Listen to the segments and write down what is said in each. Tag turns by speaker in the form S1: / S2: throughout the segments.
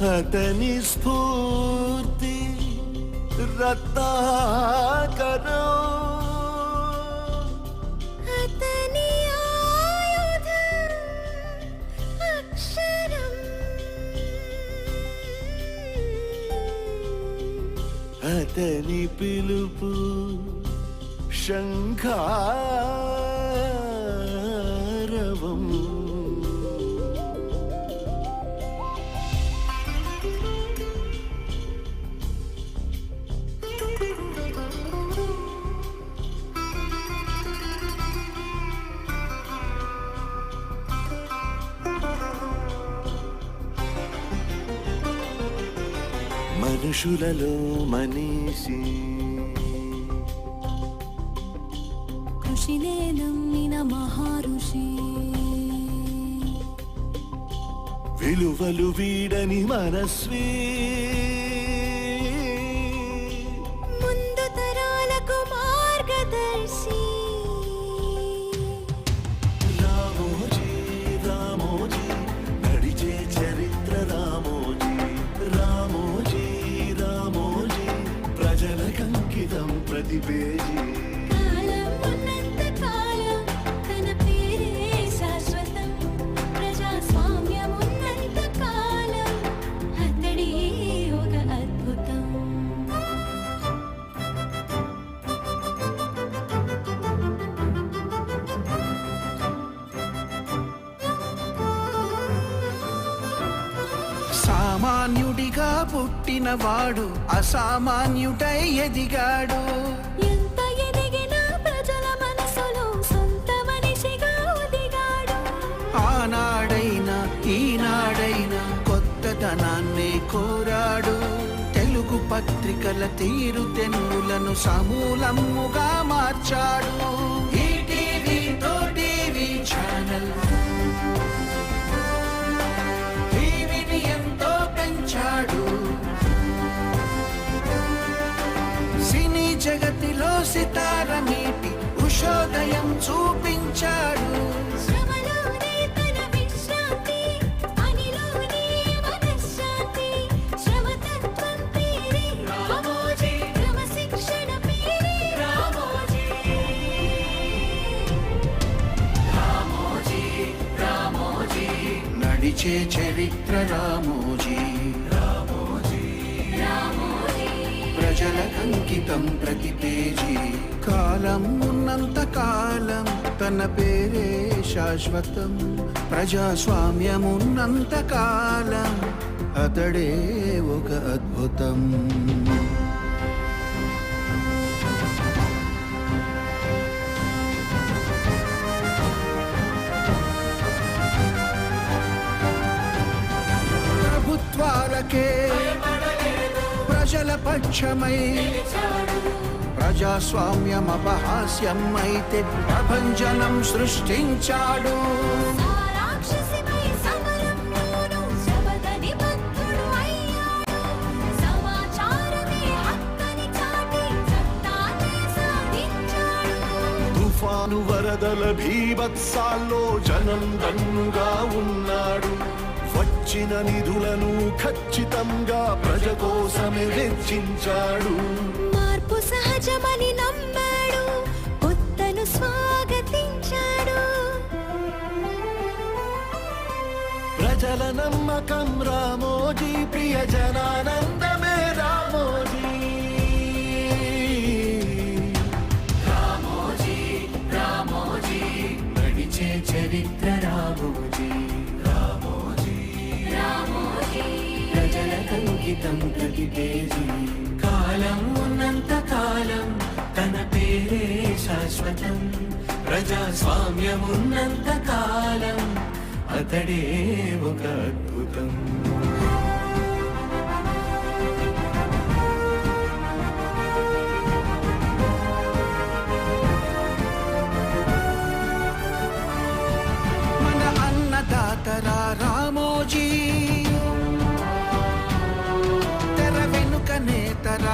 S1: అతని స్ఫూర్తి రత్నాకరం
S2: అతని
S1: పిలుపు శంఖారవం మనుషులలో మనీషి.
S2: కృషినే నమ్మిన మహారుషి.
S1: విలువలు వీడని మనస్వీ.
S3: సామాన్యుడిగా పుట్టినవాడు అసామాన్యుడై ఎదిగాడు.
S2: ఎంత ఎదిగినా ప్రజల మనసులో సొంత మనిషిగా ఒదిగాడు.
S3: ఆనాడైనా ఈనాడైనా కొత్తదనాన్నే కోరాడు. తెలుగు పత్రికల తీరు తెన్నులను సమూలమ్ముగా మార్చాడు.
S2: పేరే రామోజీ.
S3: నడిచే చరిత్ర రామోజీ. ప్రజలకంకితం ప్రతి పేజీ కాలం ఉన్నంత కాలం తన పేరే శాశ్వతం. ప్రజాస్వామ్యమున్నంత కాలం అతడే ఒక అద్భుతం. ప్రభుత్వాలకే
S2: హక్కని చాటి చట్టాన్ని సాధించాడు.
S1: తుఫాను వరదల భీభత్సాల్లో జనం దన్నుగా ఉన్నాడు. వచ్చిన నిధులను ఖచ్చితంగా ప్రజ కోసమే వెచ్చించాడు.
S2: మార్పు సహజమని నమ్మాడు కొత్తను స్వాగతించాడు.
S1: ప్రజల నమ్మకం రామోజీ ప్రియ జనానందమే
S3: కంకితం ప్రతి పేజీ కాలం ఉన్నంత కాలం తన పేరే శాశ్వతం. ప్రజాస్వామ్యం ఉన్నంత కాలం అతడే ఒక అద్భుతం.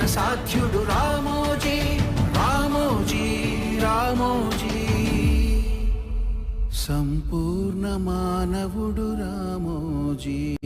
S3: జ్ఞాన సాధ్యుడు రామోజీ రామోజీ రామోజీ. సంపూర్ణ మానవుడు రామోజీ.